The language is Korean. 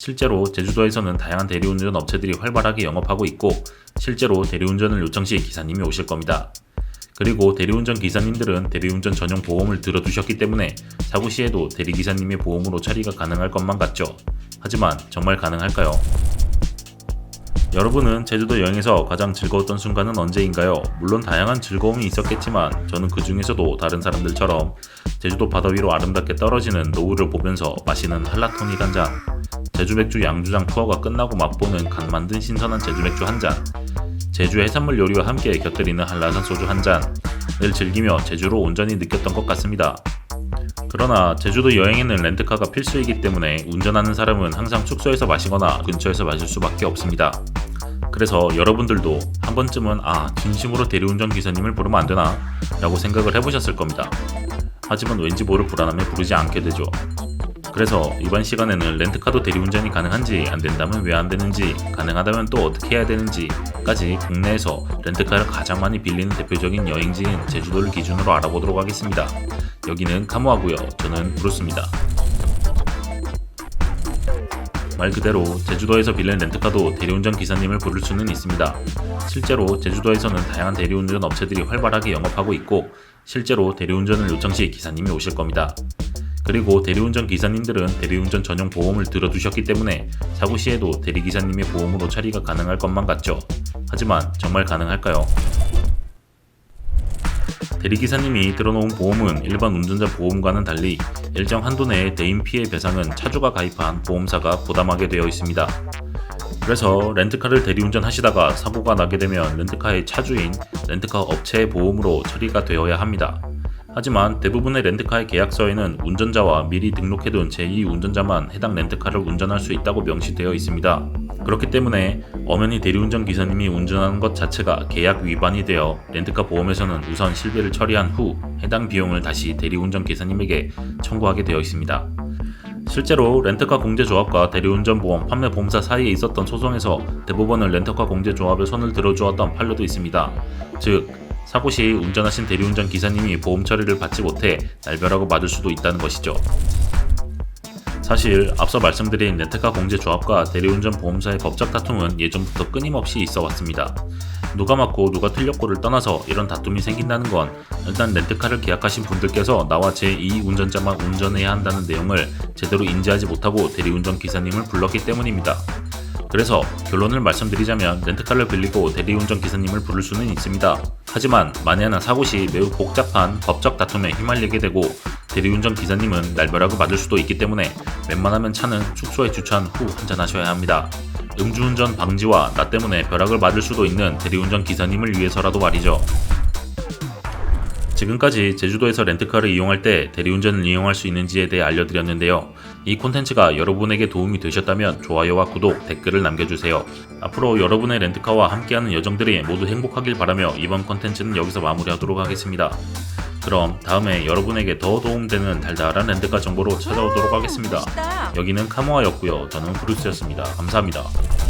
실제로 제주도에서는 다양한 대리운전 업체들이 활발하게 영업하고 있고 실제로 대리운전을 요청 시 기사님이 오실 겁니다. 그리고 대리운전 기사님들은 대리운전 전용 보험을 들어두셨기 때문에 사고 시에도 대리기사님의 보험으로 처리가 가능할 것만 같죠. 하지만 정말 가능할까요? 여러분은 제주도 여행에서 가장 즐거웠던 순간은 언제인가요? 물론 다양한 즐거움이 있었겠지만 저는 그 중에서도 다른 사람들처럼 제주도 바다 위로 아름답게 떨어지는 노을을 보면서 마시는 한라토닉 한 잔, 제주 맥주 양주장 투어가 끝나고 맛보는 간 만든 신선한 제주 맥주 한 잔, 제주 해산물 요리와 함께 곁들이는 한라산 소주 한 잔을 즐기며 제주로 온전히 느꼈던 것 같습니다. 그러나 제주도 여행에는 렌트카가 필수이기 때문에 운전하는 사람은 항상 숙소에서 마시거나 근처에서 마실 수밖에 없습니다. 그래서 여러분들도 한 번쯤은 아 진심으로 대리운전 기사님을 부르면 안 되나 라고 생각을 해보셨을 겁니다. 하지만 왠지 모를 불안함에 부르지 않게 되죠. 그래서 이번 시간에는 렌트카도 대리운전이 가능한지 안 된다면 왜 안 되는지 가능하다면 또 어떻게 해야 되는지까지 국내에서 렌트카를 가장 많이 빌리는 대표적인 여행지인 제주도를 기준으로 알아보도록 하겠습니다. 여기는 카모아고요. 저는 브루스입니다. 말 그대로 제주도에서 빌린 렌트카도 대리운전 기사님을 부를 수는 있습니다. 실제로 제주도에서는 다양한 대리운전 업체들이 활발하게 영업하고 있고 실제로 대리운전을 요청 시 기사님이 오실 겁니다. 그리고 대리운전 기사님들은 대리운전 전용 보험을 들어두셨기 때문에 사고 시에도 대리기사님의 보험으로 처리가 가능할 것만 같죠. 하지만 정말 가능할까요? 대리기사님이 들어놓은 보험은 일반 운전자 보험과는 달리 일정 한도 내의 대인 피해 배상은 차주가 가입한 보험사가 부담하게 되어 있습니다. 그래서 렌트카를 대리운전 하시다가 사고가 나게 되면 렌트카의 차주인 렌트카 업체의 보험으로 처리가 되어야 합니다. 하지만 대부분의 렌트카의 계약서에는 운전자와 미리 등록해둔 제2 운전자만 해당 렌트카를 운전할 수 있다고 명시되어 있습니다. 그렇기 때문에 엄연히 대리운전 기사님이 운전하는 것 자체가 계약 위반이 되어 렌트카 보험에서는 우선 실비를 처리한 후 해당 비용을 다시 대리운전 기사님에게 청구하게 되어 있습니다. 실제로 렌트카 공제조합과 대리운전 보험 판매 보험사 사이에 있었던 소송에서 대부분은 렌터카 공제조합의 손을 들어주었던 판례도 있습니다. 즉 사고 시 운전하신 대리운전 기사님이 보험 처리를 받지 못해 날벼락을 맞을 수도 있다는 것이죠. 사실 앞서 말씀드린 렌트카 공제조합과 대리운전 보험사의 법적 다툼은 예전부터 끊임없이 있어 왔습니다. 누가 맞고 누가 틀렸고를 떠나서 이런 다툼이 생긴다는 건 일단 렌트카를 계약하신 분들께서 나와 제2 운전자만 운전해야 한다는 내용을 제대로 인지하지 못하고 대리운전 기사님을 불렀기 때문입니다. 그래서 결론을 말씀드리자면 렌트카를 빌리고 대리운전 기사님을 부를 수는 있습니다. 하지만 만에 하나 사고 시 매우 복잡한 법적 다툼에 휘말리게 되고 대리운전 기사님은 날벼락을 맞을 수도 있기 때문에 웬만하면 차는 숙소에 주차한 후 한잔하셔야 합니다. 음주운전 방지와 나 때문에 벼락을 맞을 수도 있는 대리운전 기사님을 위해서라도 말이죠. 지금까지 제주도에서 렌트카를 이용할 때 대리운전을 이용할 수 있는지에 대해 알려드렸는데요. 이 콘텐츠가 여러분에게 도움이 되셨다면 좋아요와 구독, 댓글을 남겨주세요. 앞으로 여러분의 렌트카와 함께하는 여정들이 모두 행복하길 바라며 이번 콘텐츠는 여기서 마무리하도록 하겠습니다. 그럼 다음에 여러분에게 더 도움되는 달달한 렌트카 정보로 찾아오도록 하겠습니다. 여기는 카모아였고요. 저는 브루스였습니다. 감사합니다.